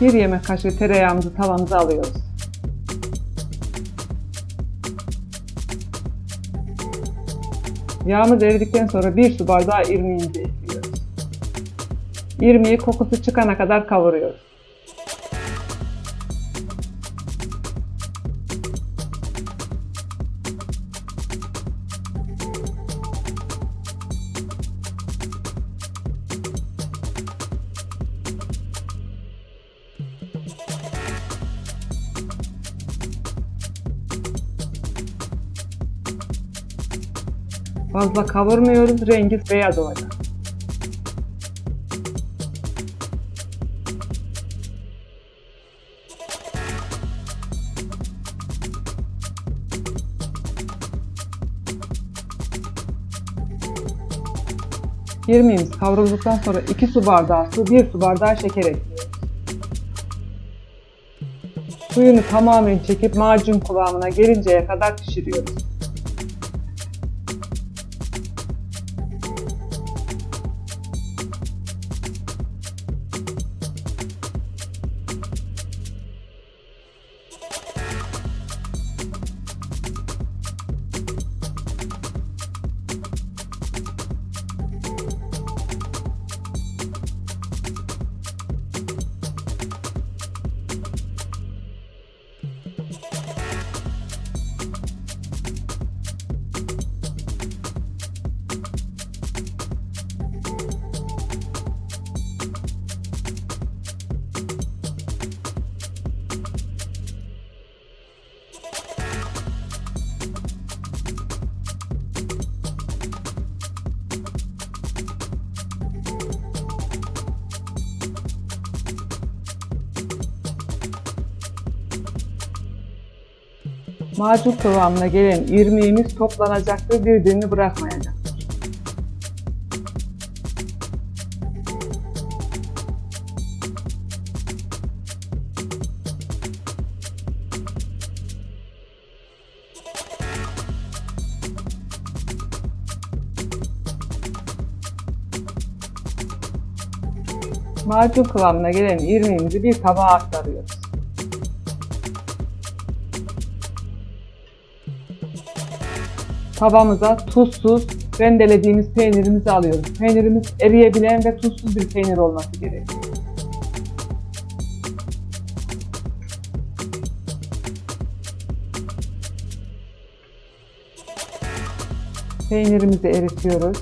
1 yemek kaşığı tereyağımızı tavamıza alıyoruz. Yağımız eridikten sonra 1 su bardağı irmiğimizi ekliyoruz. İrmiği kokusu çıkana kadar kavuruyoruz. Fazla kavurmuyoruz, rengi beyaz olacak. İrmiğimiz kavrulduktan sonra 2 su bardağı su, 1 su bardağı şeker ekliyoruz. Suyunu tamamen çekip macun kıvamına gelinceye kadar pişiriyoruz. Macun kıvamına gelen irmiğimiz toplanacaktır, birbirini bırakmayacak. Macun kıvamına gelen irmiğimizi bir tabağa aktarıyoruz. Tavamıza tuzsuz rendelediğimiz peynirimizi alıyoruz. Peynirimiz eriyebilen ve tuzsuz bir peynir olması gerekiyor. Peynirimizi eritiyoruz.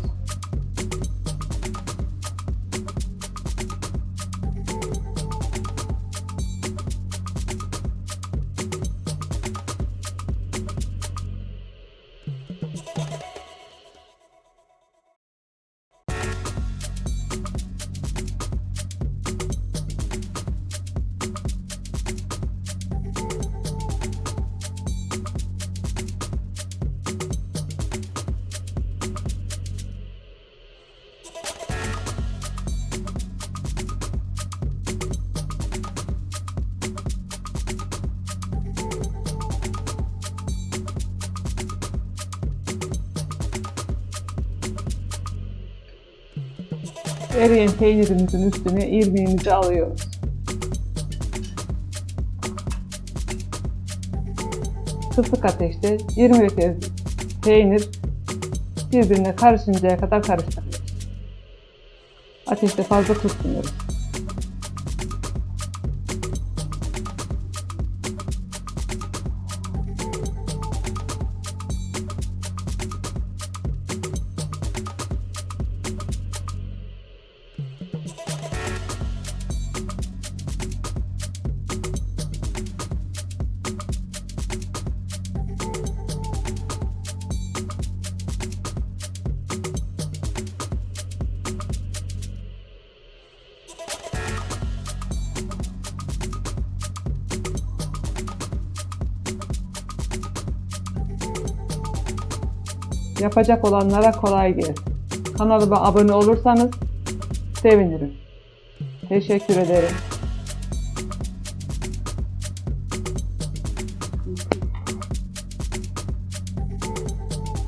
Eriyen peynirimizin üstüne irmiğimizi alıyoruz. Kısık ateşte 20 litre peynir birbirine karışıncaya kadar karıştırıyoruz. Ateşte fazla tutmuyoruz. Yapacak olanlara kolay gelsin. Kanalıma abone olursanız sevinirim. Teşekkür ederim.